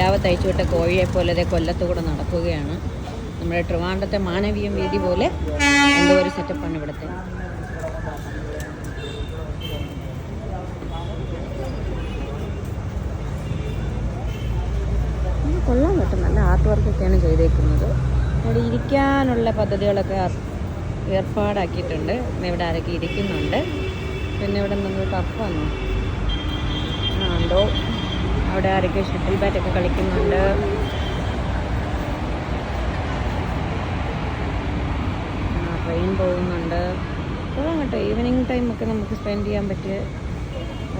നിലാവ് തയ്ച്ചു വിട്ട കോഴിയെ പോലെ ദേ കൊല്ലത്തൂടെ നടക്കുകയാണ്. നമ്മുടെ ട്രിവാൻഡത്തെ മാനവീയം വീതി പോലെ എന്തോ ഒരു സെറ്റപ്പാണ് ഇവിടുത്തെ. കൊള്ളാൻ പറ്റും നല്ല ആർട്ട് വർക്കൊക്കെയാണ് ചെയ്തേക്കുന്നത്. അവിടെ ഇരിക്കാനുള്ള പദ്ധതികളൊക്കെ ഏർപ്പാടാക്കിയിട്ടുണ്ട്. ഇവിടെ ആരൊക്കെ ഇരിക്കുന്നുണ്ട്. പിന്നെ ഇവിടെ ടഫാണോ ആ എന്തോ അവിടെ ആരൊക്കെ ഷട്ടിൽ ബാറ്റൊക്കെ കളിക്കുന്നുണ്ട്. ട്രെയിൻ പോകുന്നുണ്ട്. കൊള്ളാം കേട്ടോ. ഈവനിങ് ടൈമൊക്കെ നമുക്ക് സ്പെൻഡ് ചെയ്യാൻ പറ്റിയ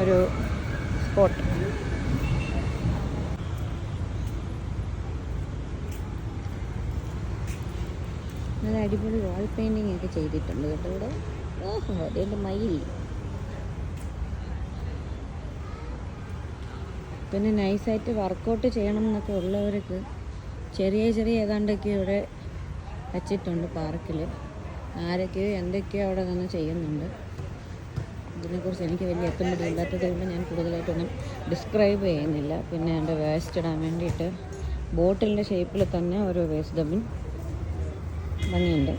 ഒരു സ്പോട്ട് നല്ല അടിപൊളി വാൾ പെയിന്റിങ് ഒക്കെ ചെയ്തിട്ടുണ്ട് കേട്ടോ ഇവിടെ. ഓഹോ അതേന്റെ മയിൽ. പിന്നെ നൈസായിട്ട് വർക്കൗട്ട് ചെയ്യണം എന്നൊക്കെ ഉള്ളവർക്ക് ചെറിയ ചെറിയ ഏതാണ്ടൊക്കെ ഇവിടെ വച്ചിട്ടുണ്ട് പാർക്കിൽ. ആരൊക്കെയോ എന്തൊക്കെയോ അവിടെ നിന്ന് ചെയ്യുന്നുണ്ട്. ഇതിനെക്കുറിച്ച് എനിക്ക് വലിയ എത്തുമ്പോൾ ഇല്ലാത്തത് കൊണ്ട് ഞാൻ കൂടുതലായിട്ടൊന്നും ഡിസ്ക്രൈബ് ചെയ്യുന്നില്ല. പിന്നെ എന്റെ വേസ്റ്റ് ഇടാൻ വേണ്ടിയിട്ട് ബോട്ടിലിന്റെ ഷേപ്പിൽ തന്നെ ഓരോ വേസ്റ്റ് ഡബിൻ ഭംഗിയുണ്ട്.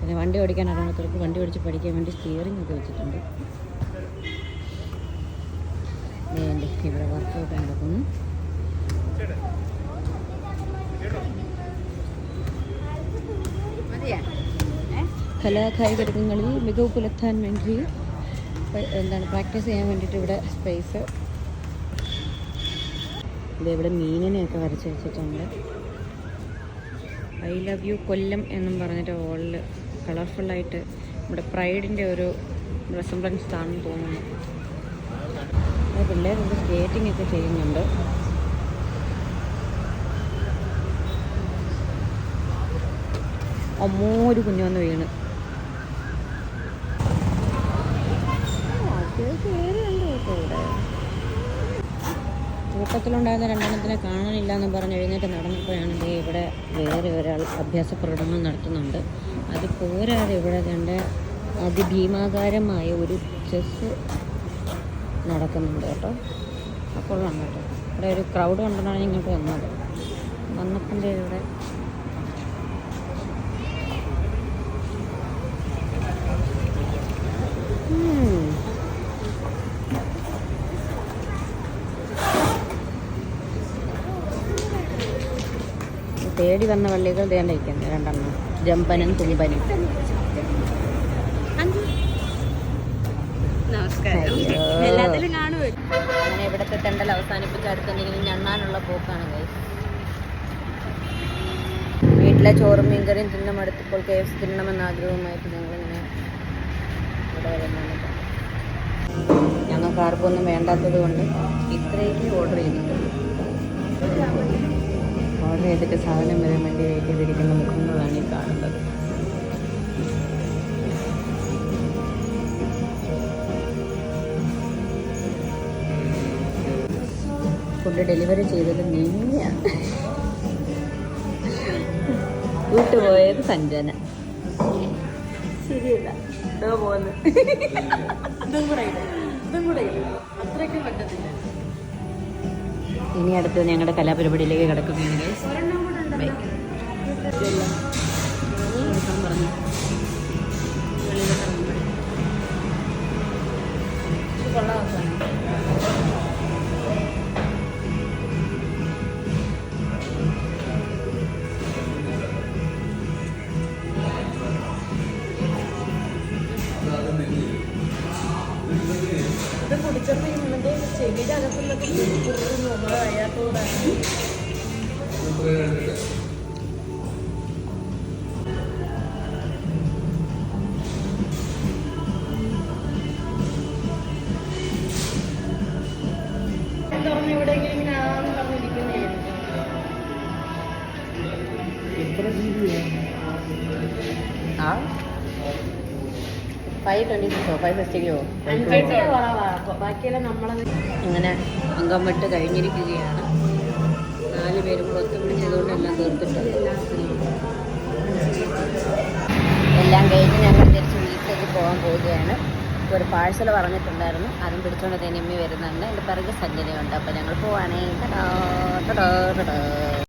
പിന്നെ വണ്ടി ഓടിക്കാൻ അറിയാത്തവർക്ക് വണ്ടി ഓടിച്ച് പഠിക്കാൻ വേണ്ടി സ്റ്റിയറിംഗ് ഒക്കെ വെച്ചിട്ടുണ്ട്. വേണ്ടി ഇവിടെ വർക്കൗട്ട് നടക്കുന്നു കലാകായികങ്ങളിൽ മികവ് പുലർത്താൻ വേണ്ടി എന്താണ് പ്രാക്ടീസ് ചെയ്യാൻ വേണ്ടിയിട്ട് ഇവിടെ സ്പേസ് ഇവിടെ മീനിനെയൊക്കെ വരച്ച് വെച്ചിട്ടുണ്ട് ഐ ലവ് യു കൊല്ലം എന്നും പറഞ്ഞിട്ട് വോളിൽ കളർഫുള്ളായിട്ട് നമ്മുടെ പ്രൈഡിന്റെ ഒരു റെസംബ്ലൻസ് ആണെന്ന് തോന്നുന്നു. അത് പിള്ളേരുണ്ട് സ്കേറ്റിംഗ് ഒക്കെ ചെയ്യുന്നുണ്ട്. അമ്മോ ഒരു കുഞ്ഞു വന്ന് വീണ്. കൂട്ടത്തിലുണ്ടായിരുന്ന രണ്ടെണ്ണത്തിനെ കാണാനില്ല എന്ന് പറഞ്ഞ് എഴുന്നേറ്റ് നടന്നപ്പോഴാണ് ദേ ഇവിടെ വേറെ ഒരാൾ അഭ്യാസ പ്രകടനം നടത്തുന്നുണ്ട്. അത് പോരാതെ ഇവിടെ കണ്ട അതിഭീമാകാരമായ ഒരു ചെസ് നടക്കുന്നുണ്ട് കേട്ടോ. അപ്പോൾ കേട്ടോ ഇവിടെ ഒരു ക്രൗഡ് കണ്ടിട്ടാണ് ഇങ്ങോട്ട് വന്നത്. വന്നപ്പോൾ ഇവിടെ. തേടി വന്ന വള്ളികൾ ദേണ്ടിരിക്കുന്നത് രണ്ടെണ്ണം. ജമ്പനും തുമ്പനും നമസ്കാരം. എല്ലാത്തിലും കാണുമല്ലോ അങ്ങനെ ഇവിടുത്തെ തെണ്ടൽ അവസാനിപ്പിച്ച് അടുത്തെന്തെങ്കിലും ഞണ്ണാനുള്ള പോക്കാണ്. വീട്ടിലെ ചോറും മീൻകറിയും തിന്നും അടുത്തപ്പോൾ കെ എഫ് തിന്നണമെന്ന ആഗ്രഹവുമായിട്ട് ഞങ്ങളിങ്ങനെ ഇവിടെ വരുന്നുണ്ട് ഞങ്ങൾക്ക് ആർക്കൊന്നും വേണ്ടാത്തത് കൊണ്ട് ഇത്രയൊക്കെ ഓർഡർ ചെയ്തിട്ടുള്ളൂ ഓർഡർ ചെയ്തിട്ട് സാധനം വരാൻ വേണ്ടി വെയിറ്റ് ചെയ്തിരിക്കുന്ന മുഖങ്ങളാണ് ഈ കാണുന്നത്. ഫുഡ് ഡെലിവറി ചെയ്തത് നീയാണ് വിട്ടുപോയത് സഞ്ജന. ശരിയല്ല. ഇനി അടുത്ത് ഞങ്ങളുടെ കലാപരിപാടിയിലേക്ക് കിടക്കുന്നുണ്ട് പറഞ്ഞു. വയ്യാത്തൂടെ തുറന്ന് എവിടെയെങ്കിലും ഇങ്ങനെ ആന്ന് പറഞ്ഞിരിക്കുന്നതായിരിക്കും ആ? ഫൈവ് ട്വന്റി സിക്സോ ഫൈവ് സിക്സ്റ്റിക്കോ അൻപത് കുറവാ. ബാക്കിയെല്ലാം നമ്മളത് അങ്ങനെ അംഗം വിട്ട് കഴിഞ്ഞിരിക്കുകയാണ്. നാല് പേരും ഒത്തുപിടിച്ചതുകൊണ്ട് എല്ലാം തീർത്തിട്ടുണ്ട്. എല്ലാം കഴിഞ്ഞ് ഞങ്ങൾ തിരിച്ച് വീട്ടിലേക്ക് പോകാൻ പോവുകയാണ്. ഒരു പാഴ്സൽ പറഞ്ഞിട്ടുണ്ടായിരുന്നു. അതും പിടിച്ചുകൊണ്ട് തനിയമ്മി വരുന്നുണ്ട്. എന്റെ പിറകെ സഞ്ജനയുണ്ട്. അപ്പോൾ ഞങ്ങൾ പോവാണേ. ടടാ, ടടാ, ടടാ.